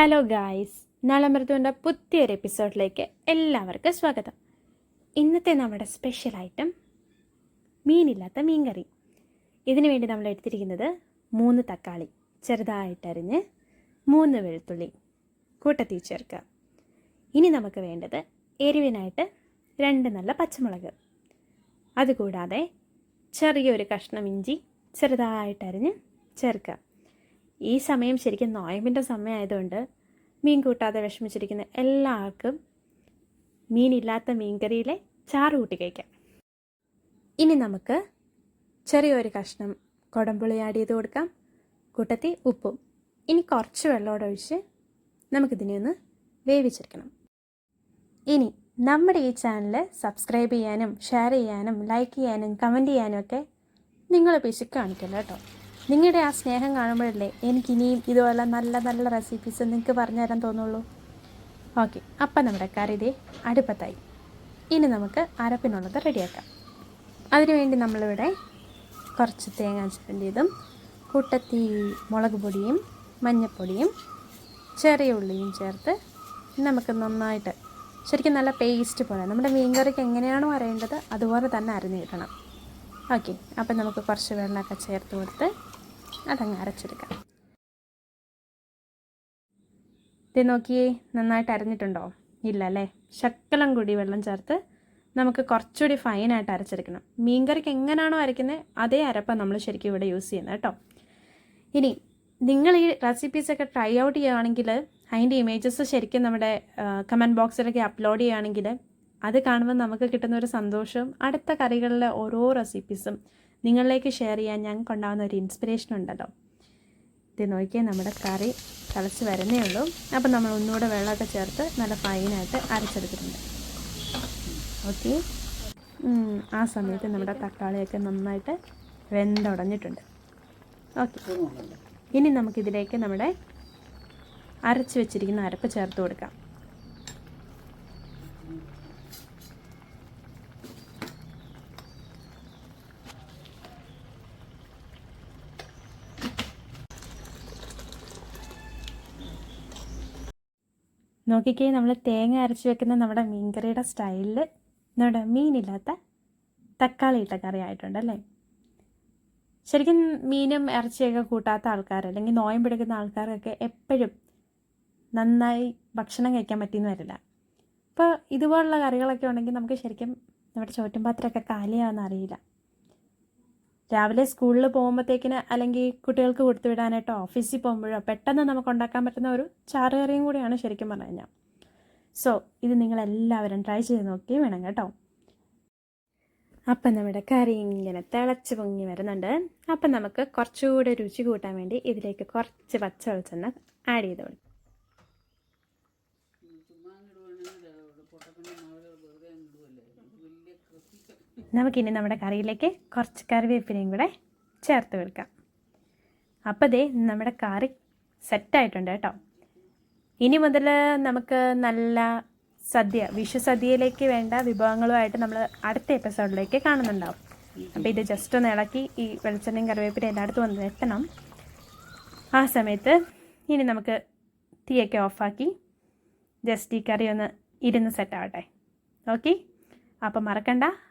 Hello guys നളമൃതുവിന്റെ പുതിയൊരു എപ്പിസോഡിലേക്ക് എല്ലാവർക്കും സ്വാഗതം. ഇന്നത്തെ നമ്മുടെ സ്പെഷ്യൽ ഐറ്റം മീനില്ലാത്ത മീൻകറി. ഇതിനു വേണ്ടി നമ്മൾ എടുത്തിരിക്കുന്നത് മൂന്ന് തക്കാളി ചെറുതായിട്ടരിഞ്ഞ് മൂന്ന് വെളുത്തുള്ളി കൂട്ടത്തിൽ ചേർക്കുക. ഇനി നമുക്ക് വേണ്ടത് എരിവിനായിട്ട് രണ്ട് നല്ല പച്ചമുളക്. അതുകൂടാതെ ചെറിയൊരു കഷ്ണം ഇഞ്ചി ചെറുതായിട്ടരിഞ്ഞ് ചേർക്കുക. ഈ സമയം ശരിക്കും നോയമ്പിന്റെ സമയമായതുകൊണ്ട് മീൻ കൂട്ടാതെ വിഷമിച്ചിരിക്കുന്ന എല്ലാവർക്കും മീനില്ലാത്ത മീൻകറിയിലെ ചാറ് കൂട്ടി കഴിക്കാം. ഇനി നമുക്ക് ചെറിയൊരു കഷ്ണം കുടംപുളി ആഡ് ചെയ്ത് കൊടുക്കാം. കൂട്ടത്തിൽ ഉപ്പും. ഇനി കുറച്ച് വെള്ളമോടെ ഒഴിച്ച് നമുക്കിതിനെ ഒന്ന് വേവിച്ചെടുക്കണം. ഇനി നമ്മുടെ ഈ ചാനൽ സബ്സ്ക്രൈബ് ചെയ്യാനും ഷെയർ ചെയ്യാനും ലൈക്ക് ചെയ്യാനും കമന്റ് ചെയ്യാനും ഒക്കെ നിങ്ങൾ പിശുക്ക് കാണിക്കല്ലോ കേട്ടോ നിങ്ങളുടെ ആ സ്നേഹം കാണുമ്പോഴല്ലേ എനിക്കിനിയും ഇതുപോലെ നല്ല നല്ല റെസിപ്പീസ് നിങ്ങൾക്ക് പറഞ്ഞു തരാൻ തോന്നുള്ളൂ. ഓക്കെ അപ്പം നമ്മുടെ കറി അടുപ്പത്തായി. ഇനി നമുക്ക് അരപ്പിനുള്ളത് റെഡിയാക്കാം. അതിനുവേണ്ടി നമ്മളിവിടെ കുറച്ച് തേങ്ങ ചിരണ്ടിയതും കൂട്ടത്തി മുളക് പൊടിയും മഞ്ഞൾപ്പൊടിയും ചെറിയ ഉള്ളിയും ചേർത്ത് നമുക്ക് നന്നായിട്ട് ശരിക്കും നല്ല പേസ്റ്റ് പോലെ നമ്മുടെ മീൻകറിക്ക് എങ്ങനെയാണോ അരയേണ്ടത് അതുപോലെ തന്നെ അരഞ്ഞു കിട്ടണം ഓക്കെ അപ്പം നമുക്ക് കുറച്ച് വെള്ളമൊക്കെ ചേർത്ത് കൊടുത്ത് അതങ്ങ് അരച്ചെടുക്കാം. ഇത് നോക്കിയേ നന്നായിട്ട് അരഞ്ഞിട്ടുണ്ടോ? ഇല്ല അല്ലേ ശക്കലം കൂടി വെള്ളം ചേർത്ത് നമുക്ക് കുറച്ചുകൂടി ഫൈനായിട്ട് അരച്ചെടുക്കണം. മീൻകറിക്ക് എങ്ങനെയാണോ അരയ്ക്കുന്നത് അതേ അരപ്പം നമ്മൾ ശരിക്കും ഇവിടെ യൂസ് ചെയ്യുന്നത് കേട്ടോ. ഇനി നിങ്ങൾ ഈ റെസിപ്പീസൊക്കെ ട്രൈ ഔട്ട് ചെയ്യുകയാണെങ്കിൽ അതിന്റെ ഇമേജസ് ശരിക്കും നമ്മുടെ കമന്റ് ബോക്സിലൊക്കെ അപ്ലോഡ് ചെയ്യുകയാണെങ്കിൽ അത് കാണുമ്പോൾ നമുക്ക് കിട്ടുന്ന ഒരു സന്തോഷം അടുത്ത കറികളിലെ ഓരോ റെസിപ്പീസും നിങ്ങളിലേക്ക് ഷെയർ ചെയ്യാൻ ഞങ്ങൾക്ക് ഉണ്ടാകുന്ന ഒരു ഇൻസ്പിറേഷൻ ഉണ്ടല്ലോ. ഇത് നോക്കിയാൽ നമ്മുടെ കറി തിളച്ച് വരുന്നേ ഉള്ളൂ. അപ്പം നമ്മൾ ഒന്നുകൂടെ വെള്ളമൊക്കെ ചേർത്ത് നല്ല ഫൈനായിട്ട് അരച്ചെടുത്തിട്ടുണ്ട്. ഓക്കെ ആ സമയത്ത് നമ്മുടെ തക്കാളിയൊക്കെ നന്നായിട്ട് വെന്തുടഞ്ഞിട്ടുണ്ട്. ഓക്കെ ഇനി നമുക്കിതിലേക്ക് നമ്മുടെ അരച്ച് വെച്ചിരിക്കുന്ന അരപ്പ് ചേർത്ത് കൊടുക്കാം. നോക്കിക്കേ നമ്മൾ തേങ്ങ അരച്ച് വെക്കുന്ന നമ്മുടെ മീൻകറിയുടെ സ്റ്റൈലിൽ നമ്മുടെ മീനില്ലാത്ത തക്കാളി ഇട്ട കറി ആയിട്ടുണ്ട് അല്ലേ? ശരിക്കും മീനും ഇറച്ചിയൊക്കെ കൂട്ടാത്ത ആൾക്കാർ അല്ലെങ്കിൽ നോയം പിടിക്കുന്ന ആൾക്കാർക്കൊക്കെ എപ്പോഴും നന്നായി ഭക്ഷണം കഴിക്കാൻ പറ്റിയെന്ന് വരില്ല. അപ്പോൾ ഇതുപോലുള്ള കറികളൊക്കെ ഉണ്ടെങ്കിൽ നമുക്ക് ശരിക്കും നമ്മുടെ ചോറ്റും പാത്രമൊക്കെ കാലിയാണെന്ന് അറിയില്ല. രാവിലെ സ്കൂളിൽ പോകുമ്പോഴത്തേക്കിന് അല്ലെങ്കിൽ കുട്ടികൾക്ക് കൊടുത്തു വിടാനായിട്ടോ ഓഫീസിൽ പോകുമ്പോഴോ പെട്ടെന്ന് നമുക്ക് ഉണ്ടാക്കാൻ പറ്റുന്ന ഒരു ചാറുകറിയും കൂടിയാണ് ശരിക്കും പറഞ്ഞു കഴിഞ്ഞാൽ സോ ഇത് നിങ്ങളെല്ലാവരും ട്രൈ ചെയ്ത് നോക്കി വേണം കേട്ടോ. അപ്പം നമ്മുടെ കറി ഇങ്ങനെ തിളച്ച് പൊങ്ങി വരുന്നുണ്ട്. അപ്പം നമുക്ക് കുറച്ചുകൂടെ രുചി കൂട്ടാൻ വേണ്ടി ഇതിലേക്ക് കുറച്ച് പച്ച വെളിച്ചെണ്ണ ആഡ് ചെയ്ത് കൊടുക്കും. നമുക്കിനി നമ്മുടെ കറിയിലേക്ക് കുറച്ച് കറിവേപ്പിലയും കൂടെ ചേർത്ത് വെക്കാം. അപ്പോൾ ദേ നമ്മുടെ കറി സെറ്റായിട്ടുണ്ട് കേട്ടോ. ഇനി മുതൽ നമുക്ക് നല്ല സദ്യ വിഷുസദ്യയിലേക്ക് വേണ്ട വിഭവങ്ങളുമായിട്ട് നമ്മൾ അടുത്ത എപ്പിസോഡിലേക്ക് കാണുന്നുണ്ടാവും. അപ്പോൾ ഇത് ജസ്റ്റ് ഒന്ന് ഇളക്കി ഈ വെളിച്ചെണ്ണയും കറിവേപ്പില എല്ലായിടത്തും വന്ന് എത്തണം ആ സമയത്ത് ഇനി നമുക്ക് തീയൊക്കെ ഓഫാക്കി ജസ്റ്റ് ഈ കറി ഒന്ന് ഇരുന്ന് സെറ്റാവട്ടെ ഓക്കെ അപ്പം മറക്കണ്ട.